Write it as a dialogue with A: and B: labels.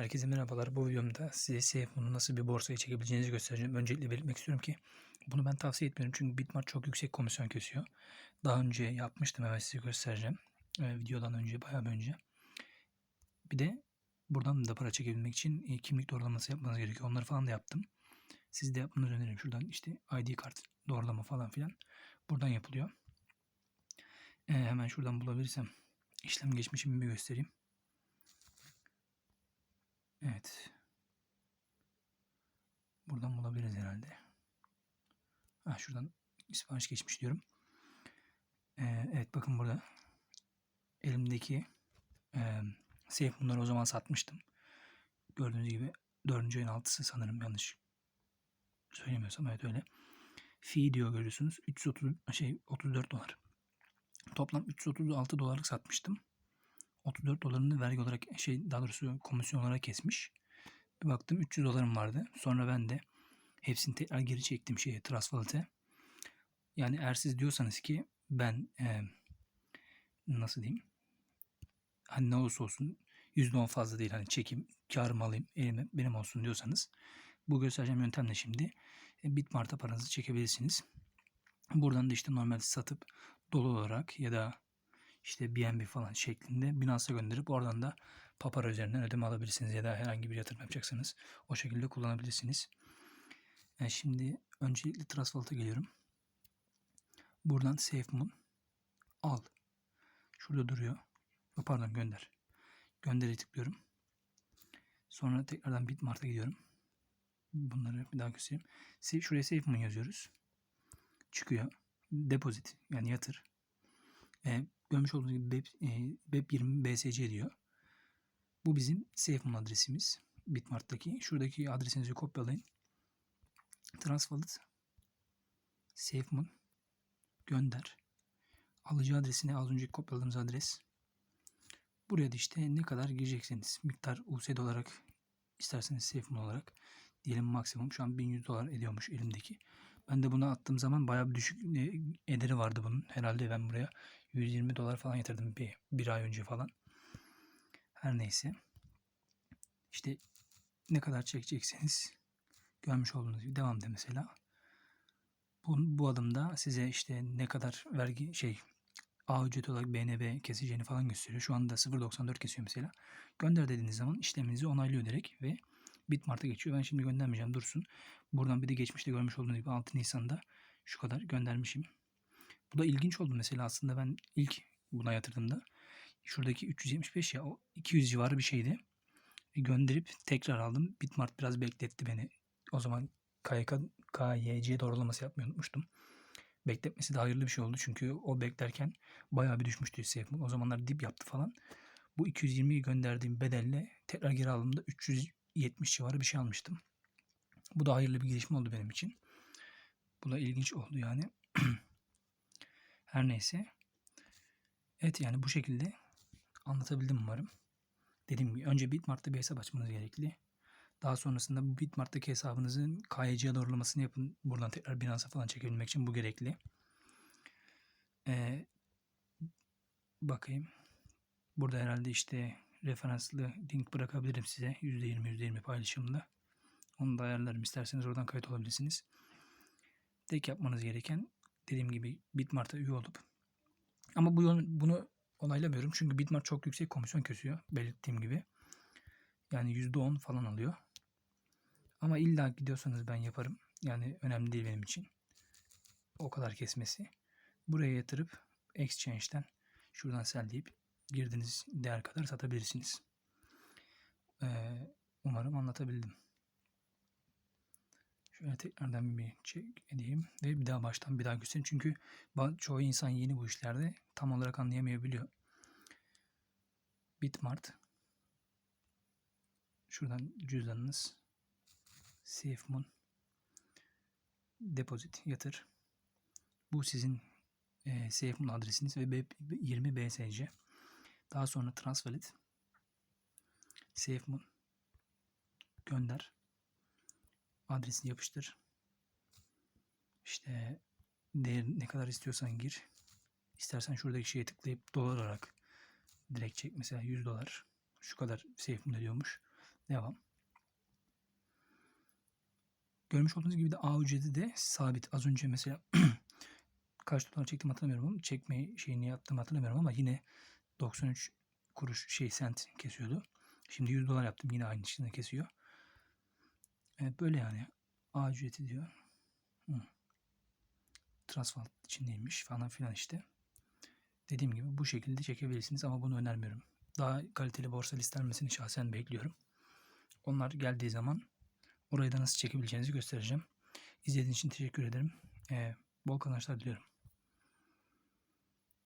A: Herkese merhabalar. Bu videomda size Safemoon'u nasıl bir borsaya çekebileceğinizi göstereceğim. Öncelikle belirtmek istiyorum ki bunu ben tavsiye etmiyorum çünkü Bitmart çok yüksek komisyon kesiyor. Daha önce yapmıştım evet size göstereceğim. Ee, videodan önce bayağı bir önce. Bir de buradan da para çekebilmek için e, kimlik doğrulaması yapmanız gerekiyor. Onları falan da yaptım. Siz de yapmanızı öneririm. Şuradan işte ID kart doğrulama falan filan buradan yapılıyor. Ee, hemen şuradan bulabilirsem işlem geçmişimi bir göstereyim. Evet. Buradan bulabiliriz herhalde. Ha, şuradan sipariş geçmiş diyorum. Ee, evet bakın burada elimdeki e, safe bunları o zaman satmıştım. Gördüğünüz gibi 4. ayın 6'sı sanırım yanlış söylemiyorsam evet öyle. Fee diyor görüyorsunuz. 330 şey 34 dolar. Toplam 336 dolarlık satmıştım. 34 dolarını vergi olarak şey daha doğrusu komisyon olarak kesmiş. Bir baktım 300 dolarım vardı. Sonra ben de hepsini tekrar geri çektim şeye Trust Wallet'e. Yani eğer siz diyorsanız ki ben e, nasıl diyeyim hani ne olursa olsun %10 fazla değil hani çekim karımı alayım elime benim olsun diyorsanız bu göstereceğim yöntemle şimdi e, Bitmart'a paranızı çekebilirsiniz. Buradan da işte normal satıp dolu olarak ya da işte BNB falan şeklinde Binance'a gönderip oradan da Papara üzerinden ödeme alabilirsiniz ya da herhangi bir yatırım yapacaksanız o şekilde kullanabilirsiniz. Yani şimdi öncelikle Trust Wallet'a geliyorum. Buradan SafeMoon al. Şurada duruyor. Pardon gönder. Gönder'e tıklıyorum. Sonra tekrardan Bitmart'a gidiyorum. Bunları bir daha göstereyim. Şuraya SafeMoon yazıyoruz. Çıkıyor. Deposit yani yatır. E, görmüş olduğunuz gibi Web, e, Web 20 BSC diyor. Bu bizim SafeMoon adresimiz. Bitmart'taki. Şuradaki adresinizi kopyalayın. Transvalid SafeMoon gönder. Alıcı adresine az önce kopyaladığımız adres. Buraya da işte ne kadar gireceksiniz. Miktar USD olarak isterseniz SafeMoon olarak diyelim maksimum şu an 1100 dolar ediyormuş elimdeki. Ben de bunu attığım zaman bayağı bir düşük e, ederi vardı bunun. Herhalde ben buraya 120 dolar falan yatırdım bir, bir ay önce falan. Her neyse. İşte ne kadar çekecekseniz görmüş olduğunuz gibi devam de mesela. Bu, bu adımda size işte ne kadar vergi şey A ücreti olarak BNB keseceğini falan gösteriyor. Şu anda 0.94 kesiyor mesela. Gönder dediğiniz zaman işleminizi onaylıyor direkt ve Bitmart'a geçiyor. Ben şimdi göndermeyeceğim dursun. Buradan bir de geçmişte görmüş olduğunuz gibi 6 Nisan'da şu kadar göndermişim. Bu da ilginç oldu mesela aslında ben ilk buna yatırdığımda şuradaki 375 ya o 200 civarı bir şeydi. E, gönderip tekrar aldım. Bitmart biraz bekletti beni. O zaman KYK, KYC doğrulaması yapmayı unutmuştum. Bekletmesi de hayırlı bir şey oldu. Çünkü o beklerken bayağı bir düşmüştü SafeMoon. O zamanlar dip yaptı falan. Bu 220'yi gönderdiğim bedelle tekrar geri aldığımda 370 civarı bir şey almıştım. Bu da hayırlı bir gelişme oldu benim için. Bu da ilginç oldu yani. Her neyse. Evet yani bu şekilde anlatabildim umarım. Dediğim gibi önce Bitmart'ta bir hesap açmanız gerekli. Daha sonrasında bu Bitmart'taki hesabınızın KYC doğrulamasını yapın. Buradan tekrar Binance'a falan çekebilmek için bu gerekli. Ee, bakayım. Burada herhalde işte referanslı link bırakabilirim size. %20 %20 paylaşımda. Onu da ayarlarım. İsterseniz oradan kayıt olabilirsiniz. Tek yapmanız gereken dediğim gibi Bitmart'a üye olup ama bu bunu onaylamıyorum çünkü Bitmart çok yüksek komisyon kesiyor belirttiğim gibi. Yani %10 falan alıyor. Ama illa gidiyorsanız ben yaparım. Yani önemli değil benim için. O kadar kesmesi. Buraya yatırıp exchange'den şuradan sell deyip girdiğiniz değer kadar satabilirsiniz. Ee, umarım anlatabildim. Şöyle tekrardan bir çek edeyim ve bir daha baştan bir daha göstereyim. Çünkü çoğu insan yeni bu işlerde tam olarak anlayamayabiliyor. Bitmart. Şuradan cüzdanınız. SafeMoon. Deposit yatır. Bu sizin e, SafeMoon adresiniz ve 20 BSC. Daha sonra Transvalid. SafeMoon. Gönder adresini yapıştır. İşte değer ne kadar istiyorsan gir. İstersen şuradaki şeye tıklayıp dolar olarak direkt çek. Mesela 100 dolar. Şu kadar safe diyormuş. Devam. Görmüş olduğunuz gibi de A ücreti de sabit. Az önce mesela kaç dolar çektim hatırlamıyorum ama çekme şeyini yaptım hatırlamıyorum ama yine 93 kuruş şey sent kesiyordu. Şimdi 100 dolar yaptım yine aynı şekilde kesiyor. Evet böyle yani. A ücreti diyor. Hı. Transfalt içindeymiş falan filan işte. Dediğim gibi bu şekilde çekebilirsiniz ama bunu önermiyorum. Daha kaliteli borsa listelenmesini şahsen bekliyorum. Onlar geldiği zaman orayı da nasıl çekebileceğinizi göstereceğim. İzlediğiniz için teşekkür ederim. Ee, bol kazançlar diliyorum.